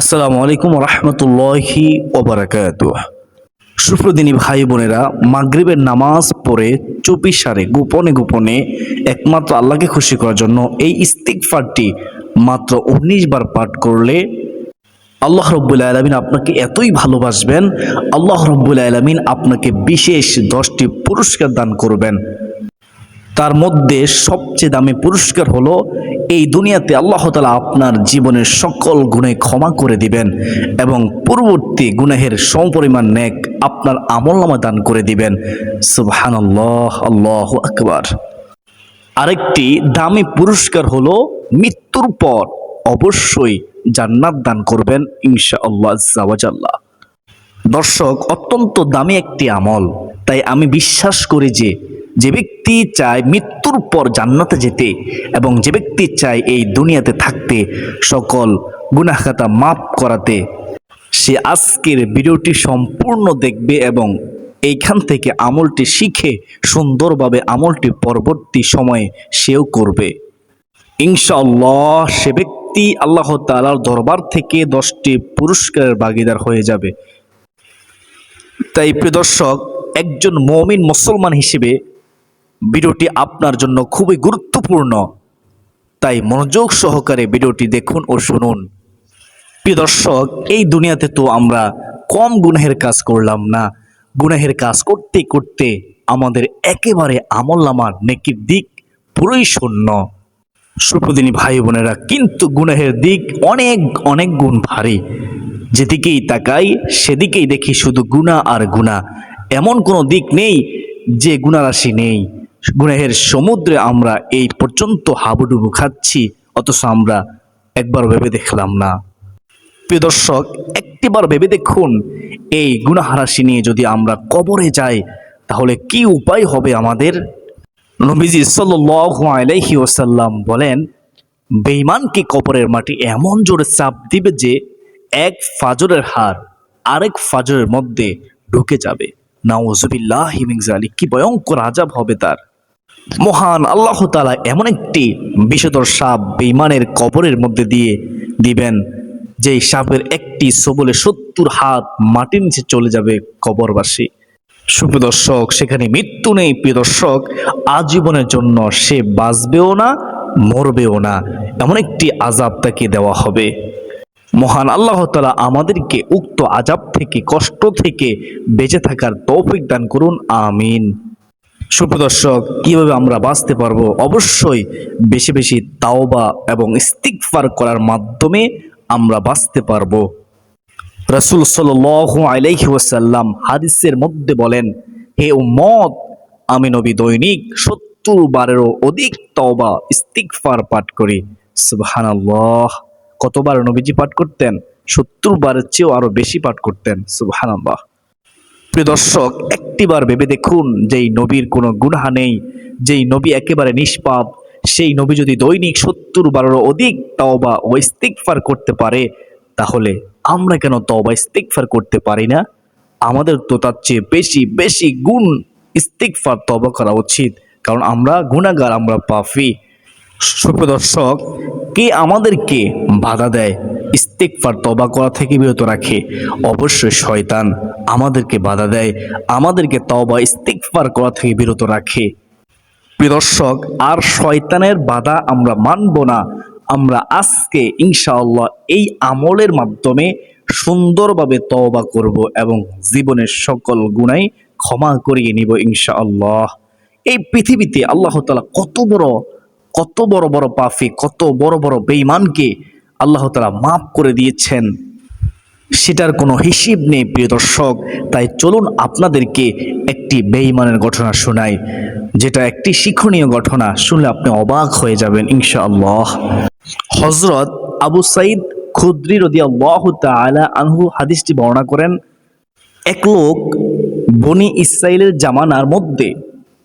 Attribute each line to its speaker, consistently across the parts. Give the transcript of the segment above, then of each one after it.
Speaker 1: আসসালামু আলাইকুম রহমতুল্লাহি ওবরাকাত সুপ্রদিনী ভাই বোনেরা, মাগরিবের নামাজ পড়ে চুপি সারে গোপনে গোপনে একমাত্র আল্লাহকে খুশি করার জন্য এই ইস্তিকফারটি মাত্র উনিশ বার পাঠ করলে আল্লাহ রব্বুল আলমিন আপনাকে এতই ভালোবাসবেন, আল্লাহ রব্বুল আলমিন আপনাকে বিশেষ দশটি পুরস্কার দান করবেন। তার মধ্যে সবচেয়ে দামি পুরস্কার হলো এই দুনিয়াতে আল্লাহ তালা আপনার জীবনের সকল গুণে ক্ষমা করে দিবেন এবং পূর্ববর্তী গুনাহের সমপরিমাণ নেক আপনার আমলনামা দান করে দিবেন। সুবহান আল্লাহ আল্লাহ আকবার। আরেকটি দামি পুরস্কার হলো মৃত্যুর পর অবশ্যই জান্নাত দান করবেন ইনশা আল্লাহ জাওয়াজাল্লাহ দর্শক, অত্যন্ত দামি একটি আমল। তাই আমি বিশ্বাস করি যে যে ব্যক্তি চায় মৃত্যুর পর জান্নাতে যেতে এবং যে ব্যক্তি চায় এই দুনিয়াতে থাকতে, সকল গুনাহখাতা মাফ করাতে, সে আজকের ভিডিওটি সম্পূর্ণ দেখবে এবং এইখান থেকে আমলটি শিখে সুন্দরভাবে আমলটি পরবর্তী সময়ে সেও করবে। ইনশাআল্লাহ, সে ব্যক্তি আল্লাহ তালার দরবার থেকে দশটি পুরস্কারের ভাগিদার হয়ে যাবে। তাই প্রিয় দর্শক, একজন মমিন মুসলমান হিসেবে ভিডিওটি আপনার জন্য খুবই গুরুত্বপূর্ণ। তাই মনোযোগ সহকারে ভিডিওটি দেখুন ও শুনুন। প্রিয় দর্শক, এই দুনিয়াতে তো আমরা কম গুনাহের কাজ করলাম না। গুনাহের কাজ করতে করতে আমাদের একেবারে আমল নামার নেকির দিক পুরোই শূন্য। সুপ্রদিনী ভাই বোনেরা, কিন্তু গুনাহের দিক অনেক অনেক গুণ ভারী। যেদিকেই তাকাই, সেদিকেই দেখি শুধু গুণা আর গুণা এমন কোনো দিক নেই যে গুণারাশি নেই। গুনাহের সমুদ্রে আমরা এই পর্যন্ত হাবুডুবু খাচ্ছি, অথচ আমরা একবার ভেবে দেখলাম না। প্রিয় দর্শক, একটিবার ভেবে দেখুন, এই গুণাহারাশি নিয়ে যদি আমরা কবরে যাই, তাহলে কি উপায় হবে আমাদের? নবীজি সাল্লাল্লাহু আলাইহি ওয়াসাল্লাম বলেন বেঈমানকে কবরের মাটি এমন জোরে চাপ দিবে যে এক ফাজরের হার আরেক ফাজরের মধ্যে ঢুকে যাবে। নাউজুবিল্লাহ হিমিং জালি কি ভয়ঙ্কর আজাব হবে তার। মহান আল্লাহ তাআলা এমন একটি বিষধর সাপ বেঈমানের কবরের মধ্যে দিয়ে দিবেন, যেই সাপের একটি সবলে সত্তর হাত মাটির নিচে চলে যাবে কবরবাসী। সুপ্রদর্শক সেখানে মৃত্যু নেই, প্রিয় দর্শক, আজীবনের জন্য সে বাঁচবেও না, মরবেও না, এমন একটি আজাব তাকে দেওয়া হবে। মহান আল্লাহ তালা আমাদেরকে উক্ত আজাব থেকে, কষ্ট থেকে বেঁচে থাকার তৌফিক দান করুন, আমিন। সুপ্রিয় দর্শক, কীভাবে আমরা বাঁচতে পারব? অবশ্যই বেশি বেশি তাওবা এবং ইস্তিকফার করার মাধ্যমে আমরা বাঁচতে পারব। রসুল সাল আলাইহি হাদিসের মধ্যে বলেন, হে উম্মত, আমি নবী দৈনিক সত্তর বারেরও অধিক তওবা ইস্তিকফার পাঠ করি। সুবহানাল্লাহ। কতবার নবীজি পাঠ করতেন? সত্তর বারের চেয়েও আরও বেশি পাঠ করতেন। সুবহানাল্লাহ। প্রিয় দর্শক, একটিবার ভেবে দেখুন, যেই নবীর কোনো গুনাহা নেই, যেই নবী একেবারে নিষ্পাপ, সেই নবী যদি দৈনিক সত্তর বারেরও অধিক তওবা ও ইস্তিকফার করতে পারে, তাহলে আমরা কেন তওবা ইস্তিকফার করতে পারি না? আমাদের তো তার চেয়ে বেশি বেশি গুণ ইস্তিকফার তওবা করা উচিত, কারণ আমরা গুণাগার আমরা পাফি সুপ্রদর্শক কে আমাদেরকে বাধা দেয়? ইস্তেকফার তবা করা থেকে বিরত রাখে। অবশ্যই শয়তান আমাদেরকে বাধা দেয়, আমাদেরকে তবা ইস্তেকফার করা থেকে বিরত রাখে। প্রিয় দর্শক, আর শয়তানের বাধা আমরা মানব না। আমরা আজকে ইনশাআল্লাহ এই আমলের মাধ্যমে সুন্দরভাবে তওবা করব এবং জীবনের সকল গুণাই ক্ষমা করিয়ে নিব ইনশাআল্লাহ। এই পৃথিবীতে আল্লাহ তাআলা কত বড় কত বড় বড় পাফি কত বড় বড় বেঈমানকে আল্লাহ তাআলা মাফ করে দিয়েছেন। সেটার কোনো হিসিব নেই, প্রিয় দর্শক। তাই চলুন আপনাদেরকে একটি বেঈমানের ঘটনা শোনাই, যেটা একটি শিক্ষণীয় ঘটনা। শুনলে আপনি অবাক হয়ে যাবেন, ইনশাআল্লাহ। হজরত আবু সাইদ খুদ্রি রদি আল্লাহ তালা আনহু হাদিসটি বর্ণনা করেন, এক লোক বনি ইসরায়েলের জামানার মধ্যে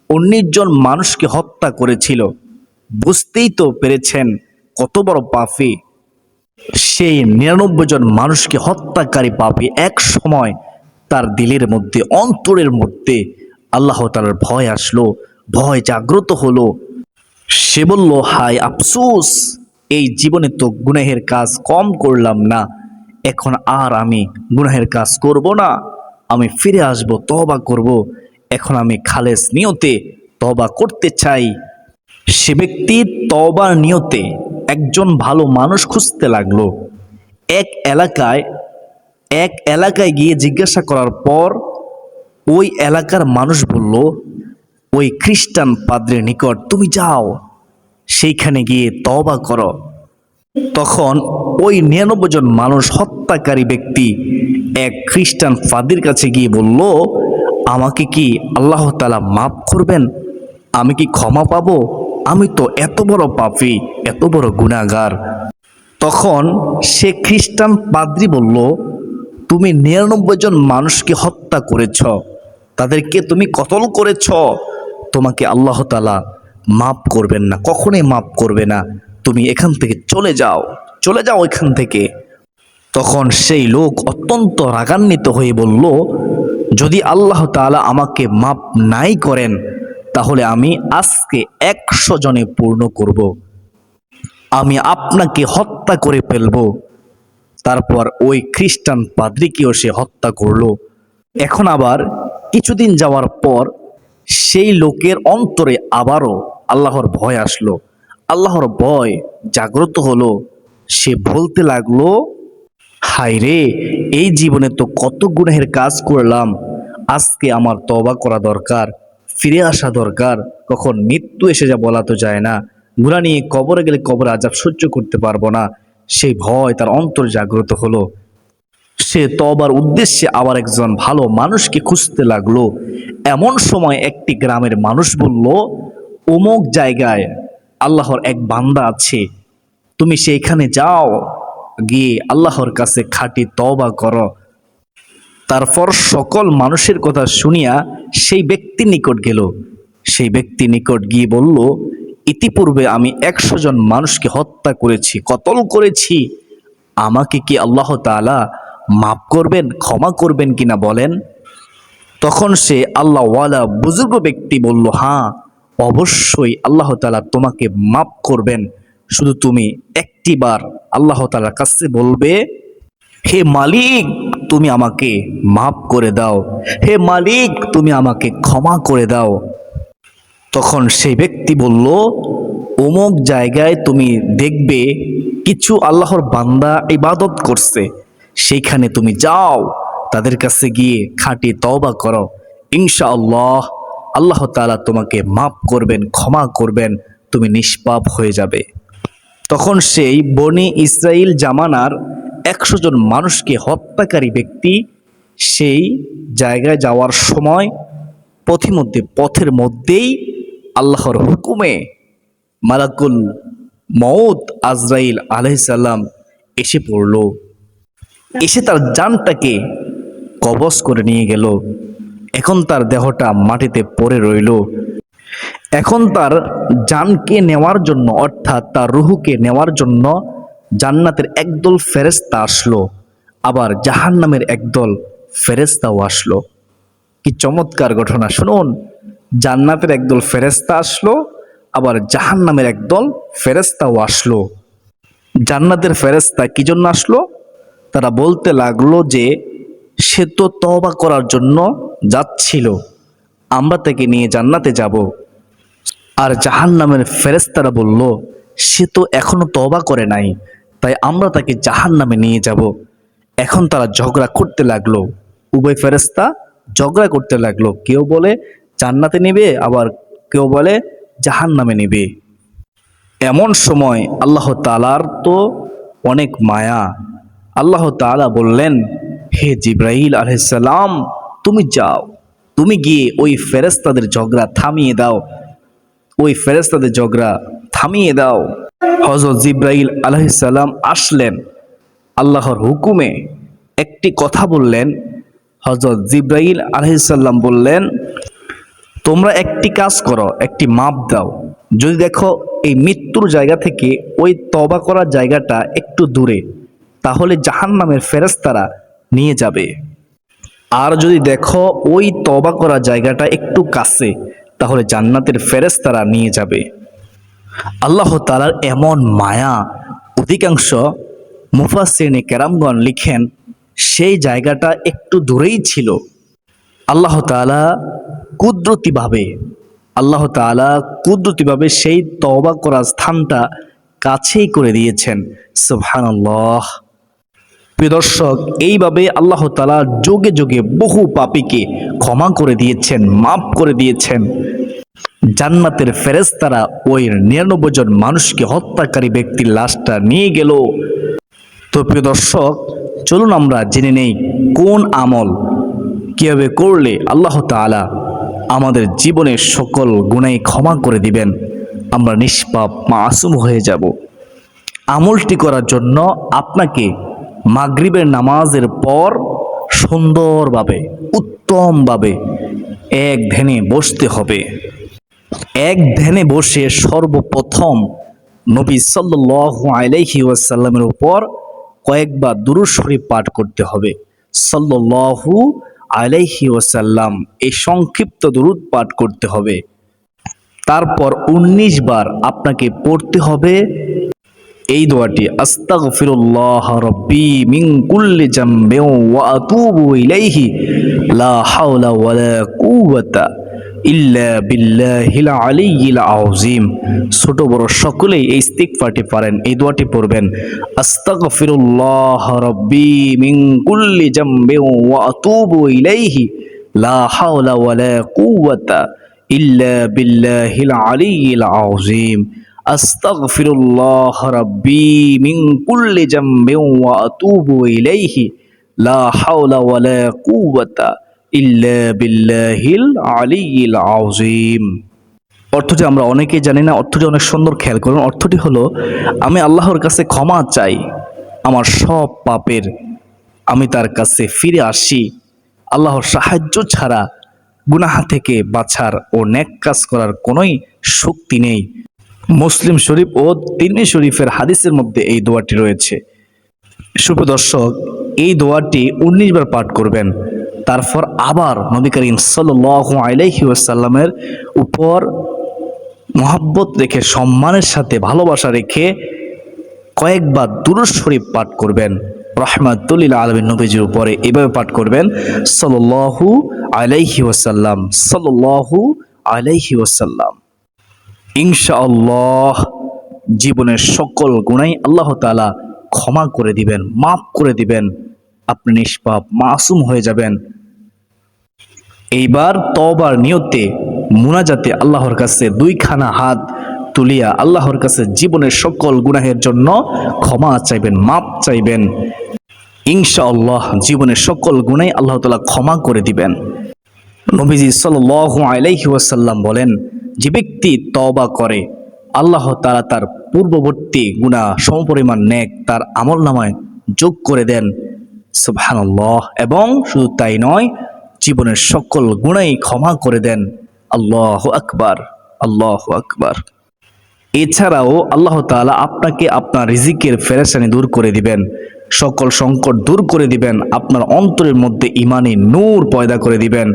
Speaker 1: উনিশ জন মানুষকে হত্যা করেছিল। বুঝতেই তো পেরেছেন কত বড় পাফি সেই নিরানব্বই জন মানুষকে হত্যাকারী পাপী এক সময় তার দিলের মধ্যে, অন্তরের মধ্যে আল্লাহ তালার ভয় আসলো, ভয় জাগ্রত হলো। সে বলল, হায় আফসোস, এই জীবনে তো গুনাহের কাজ কম করলাম না। এখন আর আমি গুনাহের কাজ করব না। আমি ফিরে আসব তবা করব। এখন আমি খালেস নিয়তে তবা করতে চাই। সে ব্যক্তি তবার নিয়তে একজন ভালো মানুষ খুঁজতে লাগল। এক এলাকায় এক এলাকায় গিয়ে জিজ্ঞাসা করার পর ওই এলাকার মানুষ বলল, ওই খ্রিস্টান পাদ্রের নিকট তুমি যাও, সেইখানে গিয়ে তবা করো। তখন ওই নিরানব্বই জন মানুষ হত্যাকারী ব্যক্তি এক খ্রিস্টান ফাদির কাছে গিয়ে বলল, আমাকে কি আল্লাহ তালা মাফ করবেন? আমি কি ক্ষমা পাবো? আমি তো এত বড় পাপী, এত বড় গুণাগার। তখন সে খ্রিস্টান পাদ্রি বলল, তুমি নিরানব্বই জন মানুষকে হত্যা করেছ। তাদেরকে তুমি কতল করেছ? তোমাকে আল্লাহ তালা মাফ করবেন না, কখনোই মাফ করবে না। তুমি এখান থেকে চলে যাও চলে যাও এখান থেকে। তখন সেই লোক অত্যন্ত রাগান্বিত হয়ে বলল, যদি আল্লাহ তাআলা আমাকে মাপ নাই করেন তাহলে আমি আজকে একশো জনে পূর্ণ করব। আমি আপনাকে হত্যা করে ফেলব। তারপর ওই খ্রিস্টান পাদ্রিকেও সে হত্যা করল। এখন আবার কিছুদিন যাওয়ার পর সেই লোকের অন্তরে আবারও আল্লাহর ভয় আসলো। আল্লাহর ভয় জাগ্রত হলো। সে বলতে লাগল, হায় রে, এই জীবনে তো কত গুনাহের কাজ করলাম। আজকে আমার তবা করা দরকার। ফিরে আসা দরকার। কখন মৃত্যু এসে যা বলা তো যায় না। গুণা নিয়ে কবরে গেলে কবর আজাব সহ্য করতে পারব না। সেই ভয় তার অন্তর জাগ্রত হলো। সে তবার উদ্দেশ্যে আবার একজন ভালো মানুষকে খুঁজতে লাগল। এমন সময় একটি গ্রামের মানুষ বলল, অমুক জায়গায় আল্লাহর এক বান্দা আছে। তুমি সেইখানে যাও। গিয়ে আল্লাহর কাছে খাঁটি তবা করো। তারপর সকল মানুষের কথা শুনিয়া সেই ব্যক্তির নিকট গেল। সেই ব্যক্তি নিকট গিয়ে বলল, ইতিপূর্বে আমি একশো জন মানুষকে হত্যা করেছি, কতল করেছি। আমাকে কি আল্লাহ তাআলা মাফ করবেন, ক্ষমা করবেন কিনা বলেন? তখন সে আল্লাহওয়ালা বুজুর্গ ব্যক্তি বলল হ্যাঁ অবশ্যই আল্লাহ তাআলা তোমাকে মাফ করবেন। শুধু তুমি একটিবার আল্লাহ তাআলার কাছে বলবে, হে মালিক তুমি আমাকে মাফ করে দাও। হে মালিক, তুমি আমাকে ক্ষমা করে দাও। তখন সেই ব্যক্তি বলল, অমুক জায়গায় তুমি দেখবে কিছু আল্লাহর বান্দা ইবাদত করছে। সেইখানে তুমি যাও, তাদের কাছে গিয়ে খাঁটি তওবা করো। ইনশা আল্লাহ আল্লাহ তাআলা তোমাকে মাফ করবেন, ক্ষমা করবেন, তুমি নিষ্পাপ হয়ে যাবে। তখন সেই বনি ইসরাইল জামানার একশো জন মানুষকে হত্যাকারী ব্যক্তি সেই জায়গায় যাওয়ার সময় পথিমধ্যে, পথের মধ্যেই আল্লাহর হুকুমে মালাকুল মৌত আজরাইল আলাইসাল্লাম এসে পড়ল। এসে তার জানটাকে কবজ করে নিয়ে গেল। এখন তার দেহটা মাটিতে পড়ে রইল। এখন তার জানকে নেওয়ার জন্য, অর্থাৎ তার রুহুকে নেওয়ার জন্য জান্নাতের একদল ফেরেস্তা আসলো, আবার জাহান্নামের একদল ফেরেস্তাও আসলো। কি চমৎকার ঘটনা, শুনুন। জান্নাতের একদল ফেরেস্তা আসলো, আবার জাহান্নামের একদল ফেরেস্তাও আসলো। জান্নাতের ফেরেস্তা কি জন্য আসলো? তারা বলতে লাগল যে, সে তো তওবা করার জন্য যাচ্ছিল, আমরা তাকে নিয়ে জান্নাতে যাব। আর জাহান্নামের ফেরেস্তারা বলল, সে তো এখনও তওবা করে নাই তাই আমরা তাকে জাহান্নামে নিয়ে যাব। এখন তারা ঝগড়া করতে লাগল। উভয় ফেরেস্তা ঝগড়া করতে লাগল। কেউ বলে, জান্নাতে নেবে আবার কেউ বলে, জাহান্নামে নেবে এমন সময় আল্লাহ তালার তো অনেক মায়া। আল্লাহ তালা বললেন, হে জিব্রাহিল আলহিসাল্লাম তুমি যাও। তুমি গিয়ে ওই ফেরেস্তাদের ঝগড়া থামিয়ে দাও। ওই ফেরেস্তাদের ঝগড়া থামিয়ে দাও। হজরত জিব্রাইল আলহিসাল্লাম আসলেন, আল্লাহর হুকুমে একটি কথা বললেন। হজরত জিব্রাইল আলহিসাল্লাম বললেন, তোমরা একটি কাজ করো, একটি মাপ দাও। যদি দেখো এই মৃত্যুর জায়গা থেকে ওই তবা করার জায়গাটা একটু দূরে, তাহলে জাহান জাহান্নামের ফেরেস্তারা নিয়ে যাবে। আর যদি দেখো ওই তবা করা জায়গাটা একটু কাছে, তাহলে জান্নাতের ফেরেস্তারা নিয়ে যাবে। আল্লাহ তালার এমন মায়া অধিকাংশ মুফাসিনে কেরামগণ লিখেন, সেই জায়গাটা একটু দূরেই ছিল। আল্লাহ তাআলা কুদরতিভাবে, আল্লাহ তাআলা কুদরতিভাবে সেই তওবা করার স্থানটা কাছেই করে দিয়েছেন। সুবহানাল্লাহ। প্রিয় দর্শক, এইভাবে আল্লাহ তাআলা যোগে যোগে বহু পাপীকে ক্ষমা করে দিয়েছেন, মাফ করে দিয়েছেন। জান্নাতের ফেরেশতারা ওই নিরানব্বই জন মানুষকে হত্যাকারী ব্যক্তির লাশটা নিয়ে গেল। তো প্রিয় দর্শক, চলুন আমরা জেনে নেই কোন আমল কীভাবে করলে আল্লাহ তাআলা আমাদের জীবনের সকল গুণাই ক্ষমা করে দিবেন। আমরা নিষ্পাপ, মাসুম হয়ে যাব। আমলটি করার জন্য আপনাকে মাগরিবের নামাজের পর সুন্দরভাবে, উত্তমভাবে এক ধ্যানে বসতে হবে। এক ধ্যানে বসে সর্বপ্রথম নবী সাল্লাল্লাহু আলাইহি ওয়াসাল্লামের উপর কয়েকবার দুরূদ শরীফ পাঠ করতে হবে। সাল্লাল্লাহু আলাইহি ওয়াসাল্লাম এই সংক্ষিপ্ত দুরূদ পাঠ করতে হবে। তারপর ১৯ বার আপনাকে পড়তে হবে এই দোয়াটি, আস্তাগফিরুল্লাহ রব্বি মিন কুল্লি জামবিন ওয়া আতুবু ইলাইহি লা হাওলা ওয়ালা কুওয়াতা ইল্লা বিল্লাহিল আলিল আউজিম ছোট বড় সকলেই এই ইস্তিকফাটি পারেন, এই দোয়াটি পড়বেন। আস্তাগফিরুল্লাহ রব্বি মিন কুল্লি জামবি ওয়া আতুবু ইলাইহি। লা হাওলা ওয়ালা কুওয়াতা ইল্লা বিল্লাহিল আলিল আউজিম আস্তাগফিরুল্লাহ রব্বি মিন কুল্লি জামবি ওয়া আতুবু ইলাইহি। লা হাওলা ওয়ালা কুওয়াতা অর্থ যে আউজিম আমরা অনেকেই জানি না অর্থটি অনেক সুন্দর খেয়াল করুন, অর্থটি হলো, আমি আল্লাহর কাছে ক্ষমা চাই, আমার সব পাপের আমি তার কাছে ফিরে আসি। আল্লাহর সাহায্য ছাড়া গুনাহা থেকে বাছার ও ন্যাক কাজ করার কোনোই শক্তি নেই। মুসলিম শরীফ ও তিনি শরীফের হাদিসের মধ্যে এই দোয়াটি রয়েছে। সুপ্রদর্শক এই দোয়াটি উনিশ বার পাঠ করবেন। তারপর আবার নবী করিম সাল্লাল্লাহু আলাইহি ওয়াসাল্লামের উপর মহাব্বত রেখে, সম্মানের সাথে ভালোবাসা রেখে কয়েকবার দুরুদ শরীফ পাঠ করবেন। রহমাতুল্লিল আলমিন নবীজির উপরে এভাবে পাঠ করবেন, সাল্লাল্লাহু আলাইহি ওয়াসাল্লাম, সাল্লাল্লাহু আলাইহি ওয়াসাল্লাম। ইনশাআল্লাহ জীবনের সকল গুণাই আল্লাহ তাআলা ক্ষমা করে দিবেন, মাফ করে দিবেন। আপনি নিষ্পাপ, মাসুম হয়ে যাবেন। এইবার তবার নিয়তে মুনাজাতে আল্লাহর কাছে দুইখানা হাত তুলিয়া আল্লাহর কাছে জীবনের সকল গুনাহের জন্য ক্ষমা চাইবেন, মাপ চাইবেন। ইনশাআল্লাহ জীবনের সকল গুণাই আল্লাহ তাআলা ক্ষমা করে দিবেন। নবীজি সাল্লাল্লাহু আলাইহি ওয়াসাল্লাম বলেন, যে ব্যক্তি তওবা করে, আল্লাহ তাআলা তার পূর্ববর্তী গুনাহ সমপরিমাণ নেক তার আমল নামায় যোগ করে দেন। সুবহানাল্লাহ, এবং শুধু তাই নয়, জীবনের সকল গুণাই ক্ষমা করে দেন। আল্লাহ আকবার আল্লাহ আকবার। এছাড়াও আল্লাহ তাআলা আপনাকে আপনার রিজিকের ফেরেশানি দূর করে দিবেন। সকল সংকট দূর করে দিবেন। আপনার অন্তরের মধ্যে ইমানি নূর পয়দা করে দিবেন।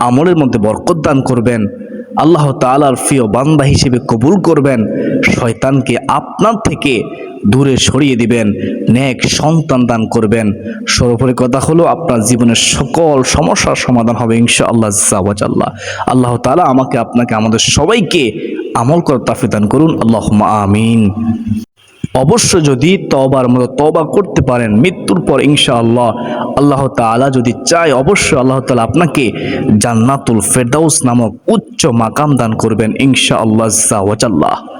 Speaker 1: আমলের মধ্যে বরকত দান করবেন। আল্লাহ তালার প্রিয় বান্দা হিসেবে কবুল করবেন, শয়তানকে আপনার থেকে দূরে সরিয়ে দিবেন ন্যাক সন্তান দান করবেন। সর্বোপরি কথা হলো, আপনার জীবনের সকল সমস্যার সমাধান হবে ইনশা আল্লাহ আল্লাহ আল্লাহ তালা আমাকে, আপনাকে, আমাদের সবাইকে আমল করার তাফিদান করুন। আল্লাহ আমিন। অবশ্য যদি তবার মতো তবা করতে পারেন, মৃত্যুর পর ইনশাআল্লাহ আল্লাহ তালা যদি চায়, অবশ্যই আল্লাহ তালা আপনাকে জান্নাতুল ফেরদাউস নামক উচ্চ মাকাম দান করবেন ইনশাআল্লাহ আল্লাহ